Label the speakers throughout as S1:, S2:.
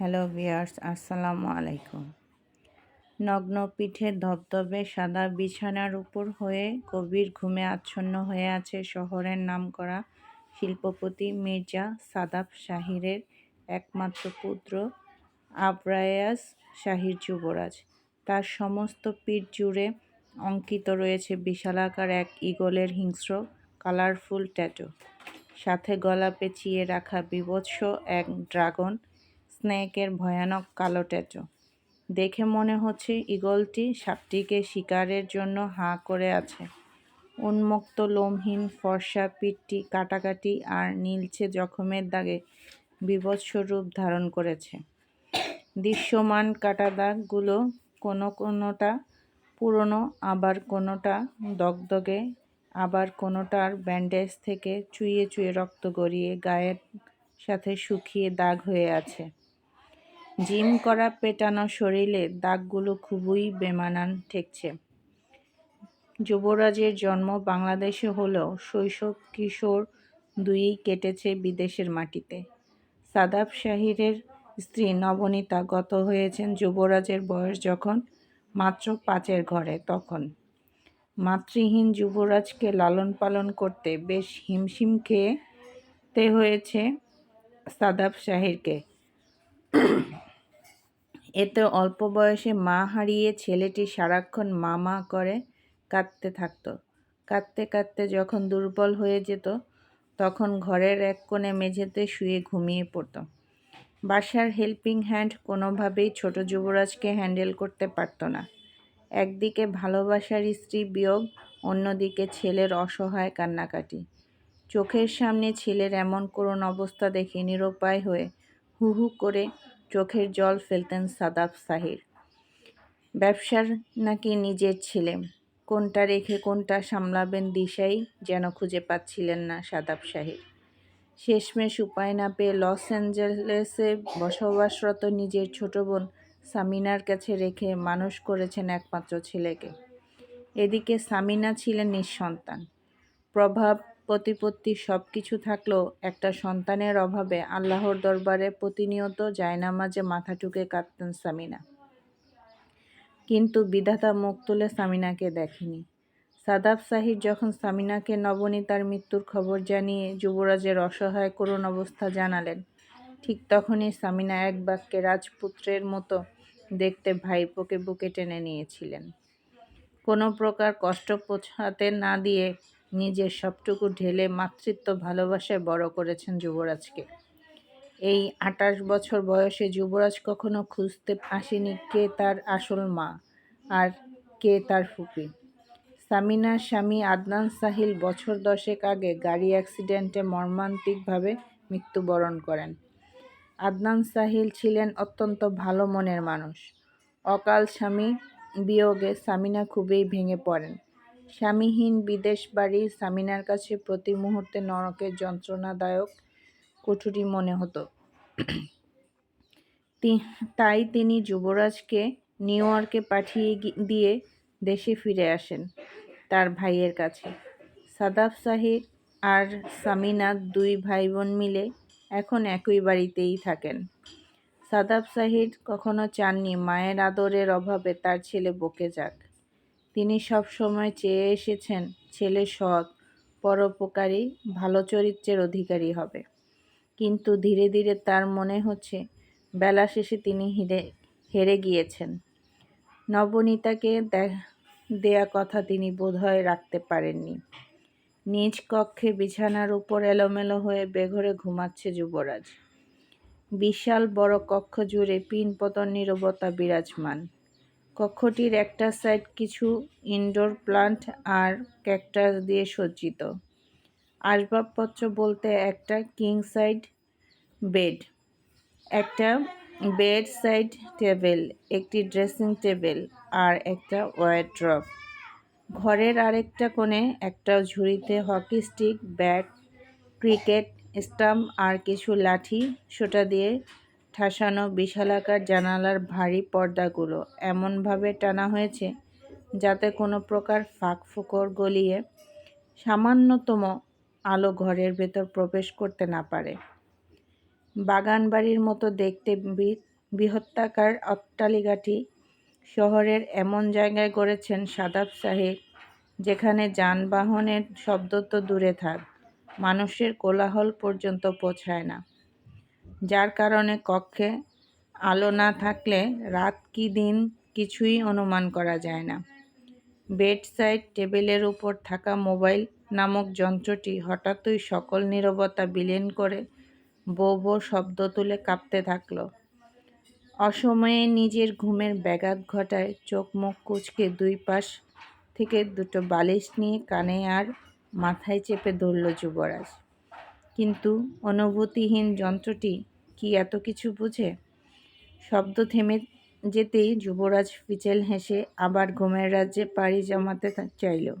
S1: Hello viewers আসসালামু আলাইকুম। নগ্ন পিঠে ধবধবে সাদা বিছানার উপর হয়ে গভীর ঘুমে আচ্ছন্ন হয়ে আছে শহরের নামকরা শিল্পপতি মির্জা সাদাব শাহিরের একমাত্র পুত্র আব্রায়াস শাহির যুবরাজ। তার সমস্ত পিঠ জুড়ে অঙ্কিত রয়েছে বিশালাকার এক ইগলের হিংস্র, কালারফুল ট্যাটু। সাথে গলা পেঁচিয়ে রাখা বিভৎস এক ড্রাগন স্নেকের ভয়ানক কালো ট্যাটু দেখে মনে হচ্ছে ইগলটি সাপটিকে শিকারের জন্য হাঁ করে আছে। উন্মুক্ত লোমহীন ফর্সা পিঠটি কাটাকাটি আর নীলছে জখমের দাগে বিভৎস রূপ ধারণ করেছে। দৃশ্যমান কাটা দাগগুলো কোনো কোনোটা পুরনো, আবার কোনোটা দগদগে, আবার কোনোটার ব্যান্ডেজ থেকে চুইয়ে চুইয়ে রক্ত গড়িয়ে গায়ের সাথে শুকিয়ে দাগ হয়ে আছে। জিম করা পেটানো শরীরে দাগগুলো খুবই বেমানান ঠেকছে। যুবরাজের জন্ম বাংলাদেশে হলেও শৈশব কিশোর দুইই কেটেছে বিদেশের মাটিতে। সাদাব শাহিরের স্ত্রী নবনীতা গত হয়েছেন যুবরাজের বয়স যখন মাত্র পাঁচের ঘরে তখন। মাতৃহীন যুবরাজকে লালন পালন করতে বেশ হিমশিম খেতে হয়েছে সাদাব শাহিরকে। এতে অল্প বয়সে মা হারিয়ে ছেলেটি সারাক্ষণ মা মা করে কাঁদতে থাকত। কাঁদতে কাঁদতে যখন দুর্বল হয়ে যেত, তখন ঘরের এক কোণে মেঝেতে শুয়ে ঘুমিয়ে পড়ত। বাসার হেল্পিং হ্যান্ড কোনোভাবেই ছোট যুবরাজকে হ্যান্ডেল করতে পারত না। একদিকে ভালোবাসার স্ত্রী বিয়োগ, অন্যদিকে ছেলের অসহায় কান্নাকাটি। চোখের সামনে ছেলের এমন করুণ অবস্থা দেখে নিরুপায় হয়ে হু হু করে চোখের জল ফেলতেন সাদাব সাহির। ব্যবসার নাকি নিজের ছেলে। কোনটা রেখে কোনটা সামলাবেন দিশাই যেন খুঁজে পাচ্ছিলেন না সাদাব সাহির। শেষমেশ উপায় না পেয়ে লস অ্যাঞ্জেলেসে বসবাসরত নিজের ছোট বোন সামিনার কাছে রেখে মানুষ করেছেন একমাত্র ছেলেকে। এদিকে সামিনা ছিলেন নিঃসন্তান। প্রভাব প্রতিপত্তি সব কিছু থাকলেও একটা সন্তানের অভাবে আল্লাহর দরবারে প্রতিনিয়ত জায়নামাজে মাথা ঠুকে কাঁদতেন সামিনা। কিন্তু বিধাতা মুখ তুলে সামিনাকে দেখেনি। সাদাব সাহির যখন সামিনাকে নবনীতার মৃত্যুর খবর জানিয়ে যুবরাজের অসহায় করুণ অবস্থা জানালেন, ঠিক তখনই সামিনা এক বাক্যে রাজপুত্রের মতো দেখতে ভাইপোকে বুকে টেনে নিয়েছিলেন। কোনো প্রকার কষ্ট পোছাতে না দিয়ে নিজের সবটুকু ঢেলে মাতৃত্ব ভালোবাসায় বড় করেছেন যুবরাজকে। এই আটাশ বছর বয়সে যুবরাজ কখনো খুঁজতে আসেনি কে তার আসল মা আর কে তার ফুপি। সামিনার স্বামী আদনান, সাহিল বছর দশেক আগে গাড়ি অ্যাক্সিডেন্টে মর্মান্তিকভাবে মৃত্যুবরণ করেন। আদনান, সাহিল ছিলেন অত্যন্ত ভালো মনের মানুষ। অকাল স্বামী বিয়োগে সামিনা খুবই ভেঙে পড়েন। স্বামীহীন বিদেশ বাড়ি সামিনার কাছে প্রতি মুহূর্তে নরকের যন্ত্রণাদায়ক কুঠুরি মনে হতো। তাই তিনি যুবরাজকে নিউ ইয়র্কে পাঠিয়ে দিয়ে দেশে ফিরে আসেন তার ভাইয়ের কাছে। সাদাব সাহির আর সামিনা দুই ভাই বোন মিলে এখন একই বাড়িতেই থাকেন। সাদাব সাহির কখনো চাননি, মায়ের আদরের অভাবে তার ছেলে বকে যাক। তিনি সব সময় চেয়ে এসেছেন, ছেলে সৎ, পরোপকারী, ভালো চরিত্রের অধিকারী হবে। কিন্তু ধীরে ধীরে তার মনে হচ্ছে, বেলা শেষে তিনি হিরে, হেরে গিয়েছেন। নবনীতাকে দেয়া কথা তিনি বোধহয় রাখতে পারেননি। নিজ কক্ষে বিছানার উপর এলোমেলো হয়ে বেঘরে ঘুমাচ্ছে যুবরাজ। বিশাল বড় কক্ষ জুড়ে পিন পতন নীরবতা বিরাজমান। কক্ষটির একটা সাইড কিছু ইনডোর প্লান্ট আর ক্যাকটাস দিয়ে সজ্জিত। আসবাবপত্র বলতে একটা কিং সাইড বেড একটা বেড সাইড টেবিল একটি ড্রেসিং টেবিল আর একটা ওয়ারড্রপ ঘরের আরেকটা কোণে একটা ঝুড়িতে hockey stick bat cricket stump আর কিছু লাঠি, সোটা দিয়ে ঠাসানো বিশালাকার জানালার ভারী পর্দাগুলো এমনভাবে টানা হয়েছে যাতে কোনো প্রকার ফাঁক ফুকর গলিয়ে সামান্যতম আলো ঘরের ভেতর প্রবেশ করতে না পারে। বাগান বাড়ির মতো দেখতে বৃহত্তাকার অট্টালিকাটি শহরের এমন জায়গায় গড়েছেন সাদাব সাহেব, যেখানে যানবাহনের শব্দ তো দূরে থাক, মানুষের কোলাহল পর্যন্ত পৌঁছায় না। যার কারণে কক্ষে আলো না থাকলে রাত কি দিন কিছুই অনুমান করা যায় না। বেড সাইড টেবিলের উপর থাকা মোবাইল নামক যন্ত্রটি হঠাৎই সকল নীরবতা বিলীন করে বো বো শব্দ তুলে কাঁপতে থাকল। অসময়ে নিজের ঘুমের ব্যাঘাত ঘটায় চোখ মুখ কুচকে দুই পাশ থেকে দুটো বালিশ নিয়ে কানে আর মাথায় চেপে ধরল যুবরাজ। কিন্তু অনুভূতিহীন যন্ত্রটি কি এত কিছু বুঝে? শব্দ থেমে যেতেই যুবরাজ ফিচেল হেসে আবার ঘুমের রাজ্যে পাড়ি জমাতে চাইল।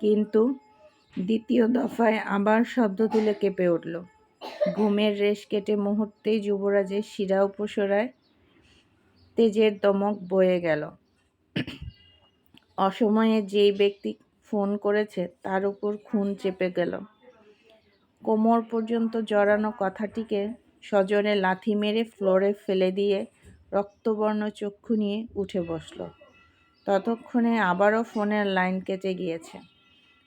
S1: কিন্তু দ্বিতীয় দফায় আবার শব্দ তুলে কেঁপে উঠল। ঘুমের রেশ কেটে মুহূর্তেই যুবরাজের শিরা উপসরায় তেজের দমক বয়ে গেল। অসময়ে যেই ব্যক্তি ফোন করেছে তার উপর খুন চেপে গেল। কোমর পর্যন্ত জড়ানো কথাটিকে সজনে লাথি মেরে ফ্লোরে ফেলে দিয়ে রক্তবর্ণ চক্ষু নিয়ে উঠে বসল। ততক্ষণে আবারও ফোনের লাইন কেটে গিয়েছে।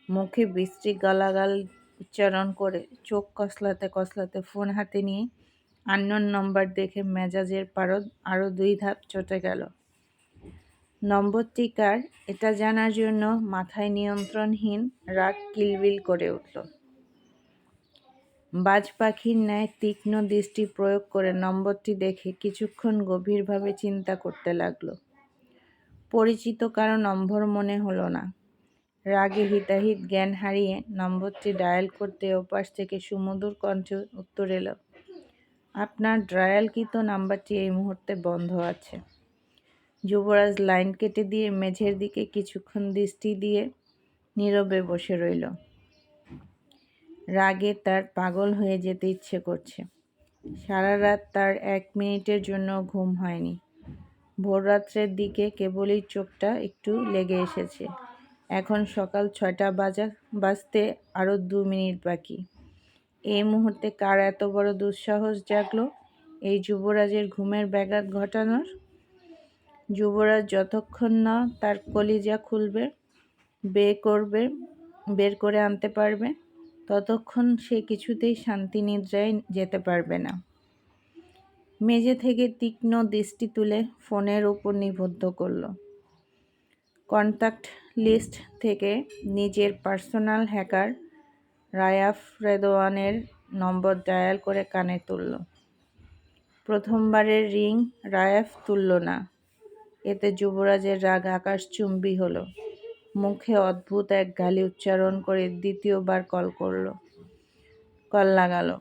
S1: মুখে বিশ্রী গালাগাল উচ্চারণ করে চোখ কসলাতে কসলাতে ফোন হাতে নিয়ে আন্নন নম্বর দেখে মেজাজের পারদ আরও দুই ধাপ চটে গেল। নম্বরটিকার এটা জানার জন্য মাথায় নিয়ন্ত্রণহীন রাগ কিলবিল করে উঠল। বাজ পাখির ন্যায় তীক্ষ্ণ দৃষ্টি প্রয়োগ করে নম্বরটি দেখে কিছুক্ষণ গভীরভাবে চিন্তা করতে লাগল। পরিচিত কারও নম্বর মনে হলো না। রাগে হিতাহিত জ্ঞান হারিয়ে নম্বরটি ডায়াল করতে ওপাশ থেকে সুমধুর কণ্ঠে উত্তর এলো, আপনার ডায়ালকৃত নাম্বারটি এই মুহূর্তে বন্ধ আছে। যুবরাজ লাইন কেটে দিয়ে মেঝের দিকে কিছুক্ষণ দৃষ্টি দিয়ে নীরবে বসে রইল। রাগে তার পাগল হয়ে যেতে ইচ্ছে করছে। সারা রাত তার এক মিনিটের জন্য ঘুম হয়নি। ভোররাত্রের দিকে কেবলই চোখটা একটু লেগে এসেছে। এখন সকাল ছয়টা বাজা, বাজতে আরও দু মিনিট বাকি। এই মুহূর্তে কার এত বড় দুঃসাহস জাগলো এই যুবরাজের ঘুমের ব্যাঘাত ঘটানোর? যুবরাজ যতক্ষণ না তার কলিজা খুলবে, বে করবে, বের করে আনতে পারবে? ততক্ষণ সে কিছুতেই শান্তি নিদ্রায় যেতে পারবে না। মেঝে থেকে তীক্ষ্ণ দৃষ্টি তুলে ফোনের উপর নিবদ্ধ করল। কন্ট্যাক্ট লিস্ট থেকে নিজের পার্সোনাল হ্যাকার রায়াফ রেদোয়ানের নম্বর ডায়াল করে কানে তুলল। প্রথমবারের রিং রায়াফ তুলল না। এতে যুবরাজের রাগ আকাশচুম্বী হলো। মুখে অদ্ভুত এক গালি উচ্চারণ করে দ্বিতীয়বার কল করল। কল লাগালো।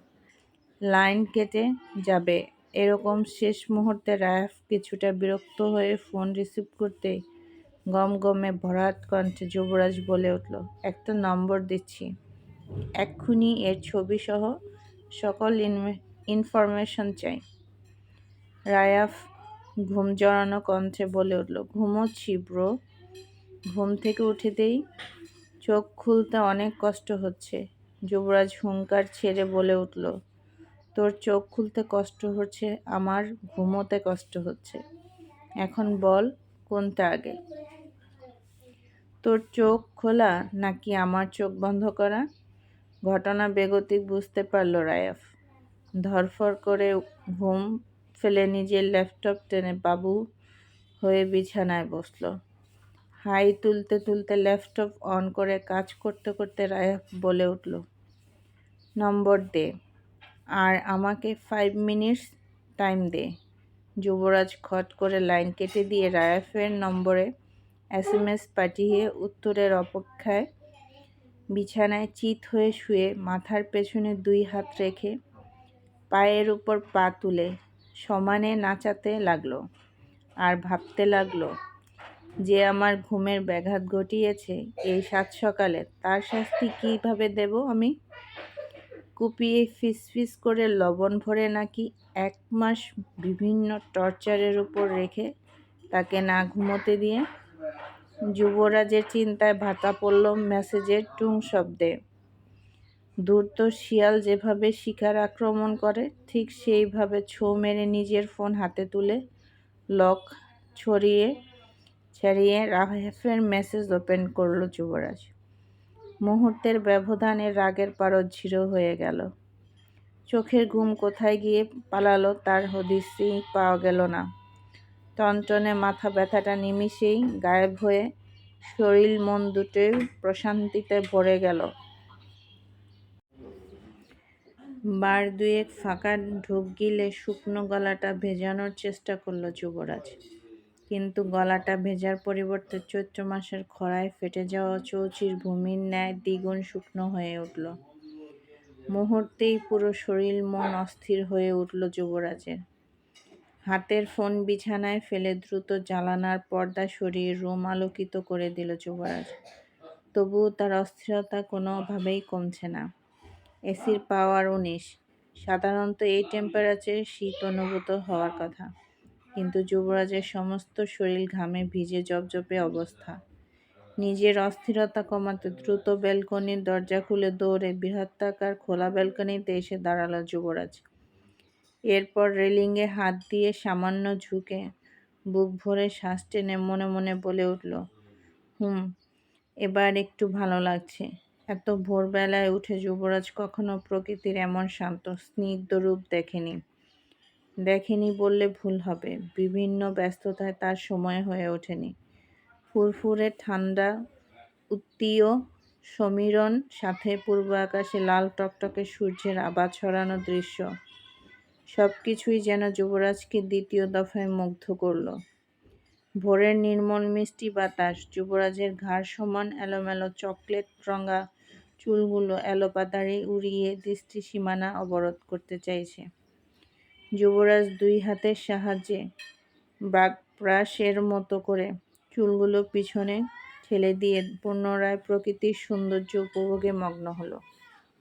S1: লাইন কেটে যাবে। এরকম শেষ মুহূর্তে রায়াফ কিছুটা বিরক্ত হয়ে ফোন রিসিভ করতে গম গমে ভরাট কণ্ঠে যুবরাজ বলে উঠল, একটা নম্বর দিচ্ছি। এক্ষুনি এর ছবি সহ সকল ইনফরমেশন চাই। রায়াফ ঘুম জড়ানো কণ্ঠে বলে উঠল, ঘুমোচ্ছি ব্রো। ঘুম থেকে উঠেতেই চোখ খুলতে অনেক কষ্ট হচ্ছে। যুবরাজ হুঙ্কার ছেড়ে বলে উঠল, তোর চোখ খুলতে কষ্ট হচ্ছে, আমার ঘুমোতে কষ্ট হচ্ছে। এখন বল, কোনটা আগে? তোর চোখ খোলা নাকি আমার চোখ বন্ধ করা? ঘটনা বেগতিক বুঝতে পারল রায়াফ। ধরফর করে ঘুম ফেলে নিজের ল্যাপটপ টেনে বাবু হয়ে বিছানায় বসল। হাই তুলতে তুলতে ল্যাপটপ অন করে কাজ করতে করতে রায়াফ বলে উঠল, নম্বর দে। আর আমাকে ফাইভ মিনিটস টাইম দে। যুবরাজ খট করে লাইন কেটে দিয়ে রায়াফের নম্বরে এস এম এস পাঠিয়ে উত্তরের অপেক্ষায় বিছানায় চিত হয়ে শুয়ে মাথার পেছনে দুই হাত রেখে পায়ের উপর পা তুলে সমানে নাচাতে লাগল আর ভাবতে লাগল যে আমার ঘুমের ব্যাঘাত ঘটিয়েছে এই সাত সকালে, তার শাস্তি কীভাবে দেব আমি? কুপিয়ে ফিসফিস করে লবণ ভরে নাকি এক মাস বিভিন্ন টর্চারের উপর রেখে তাকে না ঘুমোতে দিয়ে? যুবরাজের চিন্তায় ভাতা পড়ল মেসেজের টুং শব্দে। ধূর্ত শিয়াল যেভাবে শিকার আক্রমণ করে, ঠিক সেইভাবে ছো মেরে নিজের ফোন হাতে তুলে লক ছড়িয়ে ছাড়িয়ে রাহেফের মেসেজ ওপেন করল যুবরাজ। মুহূর্তের ব্যবধানে রাগের পারদ ঝিরো হয়ে গেল। চোখের ঘুম কোথায় গিয়ে পালালো তার হদিসই পাওয়া গেল না। টনটনে মাথা ব্যথাটা নিমিষেই গায়েব হয়ে শরীর মন দুটোই প্রশান্তিতে ভরে গেল। বার দুয়েক ফাঁকা ঢুক গিলে শুকনো গলাটা ভেজানোর চেষ্টা করল যুবরাজ। কিন্তু গলাটা ভেজার পরিবর্তে চৈত্র মাসের খরায় ফেটে যাওয়া চৌচির ভূমির ন্যায় দ্বিগুণ শুকনো হয়ে উঠল। মুহূর্তেই পুরো শরীর মন অস্থির হয়ে উঠল যুবরাজের। হাতের ফোন বিছানায় ফেলে দ্রুত জ্বালানার পর্দা সরিয়ে রুম আলোকিত করে দিল যুবরাজ। তবুও তার অস্থিরতা কোনোভাবেই কমছে না। এসির পাওয়ার উনিশ। সাধারণত এই টেম্পারেচারে শীত অনুভূত হওয়ার কথা। কিন্তু যুবরাজের সমস্ত শরীর ঘামে ভিজে জপজপে অবস্থা। নিজের অস্থিরতা কমাতে দ্রুত ব্যালকনির দরজা খুলে দৌড়ে বৃহত্তাকার খোলা ব্যালকনিতে এসে দাঁড়াল যুবরাজ। এরপর রেলিংয়ে হাত দিয়ে সামান্য ঝুঁকে বুক ভরে শ্বাস টেনে মনে মনে বলে উঠল, হুম, এবার একটু ভালো লাগছে। এত ভোরবেলায় উঠে যুবরাজ কখনো প্রকৃতির এমন শান্ত, স্নিগ্ধ রূপ দেখেনি। দেখেনি বললে ভুল হবে। বিভিন্ন ব্যস্ততায় তার সময় হয়ে ওঠেনি। ফুরফুরে ঠান্ডা, উত্তীয় সমীরণ, সাথে পূর্ব আকাশে লাল টকটকে সূর্যের আবা ছড়ানো দৃশ্য। সব কিছুই যেন যুবরাজকে দ্বিতীয় দফায় মুগ্ধ করল। ভোরের নির্মল মিষ্টি বাতাস, যুবরাজের ঘাড় সমান এলোমেলো চকলেট রঙা চুলগুলো এলোপাতাড়ি উড়িয়ে দৃষ্টি সীমানা অবরোধ করতে চাইছে। যুবরাজ দুই হাতের সাহায্যে ব্রাশের মতো করে চুলগুলো পিছনে ঠেলে দিয়ে পুনরায় প্রকৃতির সৌন্দর্য উপভোগে মগ্ন হলো।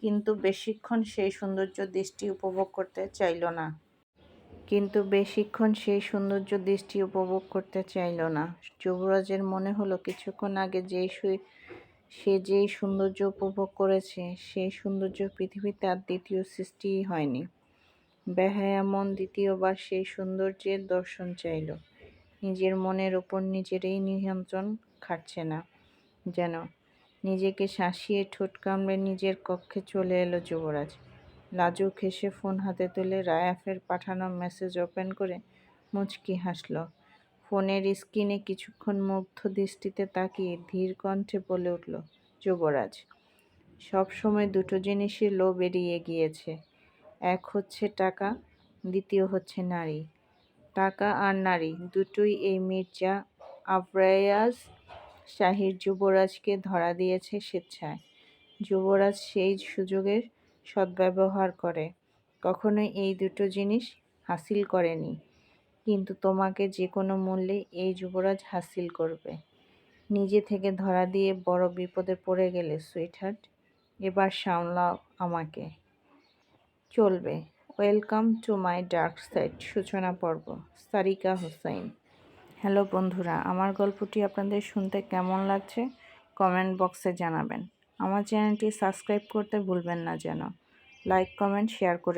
S1: কিন্তু বেশিক্ষণ সেই সৌন্দর্য দৃষ্টি উপভোগ করতে চাইল না। কিন্তু বেশিক্ষণ সেই সৌন্দর্য দৃষ্টি উপভোগ করতে চাইল না। যুবরাজের মনে হলো কিছুক্ষণ আগে যেই সে যেই সৌন্দর্য উপভোগ করেছে, সেই সৌন্দর্য পৃথিবীতে আর দ্বিতীয় সৃষ্টিই হয়নি। বেহায়া দ্বিতীয়বার সেই সৌন্দর্যের দর্শন চাইল। নিজের মনের ওপর নিজেরই নিয়ন্ত্রণ খাটছে না। যেন নিজেকে শাসিয়ে ঠোঁট কামড়ে নিজের কক্ষে চলে এলো যুবরাজ। লাজুক হেসে ফোন হাতে তুলে রায়াফের পাঠানো মেসেজ ওপেন করে মুচকি হাসল। ফোনের স্ক্রিনে কিছুক্ষণ মুগ্ধ দৃষ্টিতে তাকিয়ে ধীর কণ্ঠে বলে উঠল, যুবরাজ সব সময় দুটো জিনিসই লোভ এড়িয়ে গিয়েছে। এক হচ্ছে টাকা, দ্বিতীয় হচ্ছে নারী। টাকা আর নারী দুটোই এই মির্জা আবরায়াজ শাহির যুবরাজকে ধরা দিয়েছে স্বেচ্ছায়। যুবরাজ সেই সুযোগের সদ্ব্যবহার করে। কখনোই এই দুটো জিনিস হাসিল করেনি। কিন্তু তোমাকে যে কোনো মূল্যে এই যুবরাজ হাসিল করবে। নিজে থেকে ধরা দিয়ে বড় বিপদে পড়ে গেলে, সুইটহার্ট। এবার সামলাও আমাকে। চলবে। Welcome to my dark side সূচনা পর্ব, সারিকা হোসেন হ্যালো বন্ধুরা, আমার গল্পটি আপনাদের শুনতে কেমন লাগছে? কমেন্ট বক্সে জানাবেন। আমার চ্যানেলটি সাবস্ক্রাইব করতে ভুলবেন না যেন। লাইক, কমেন্ট, শেয়ার করে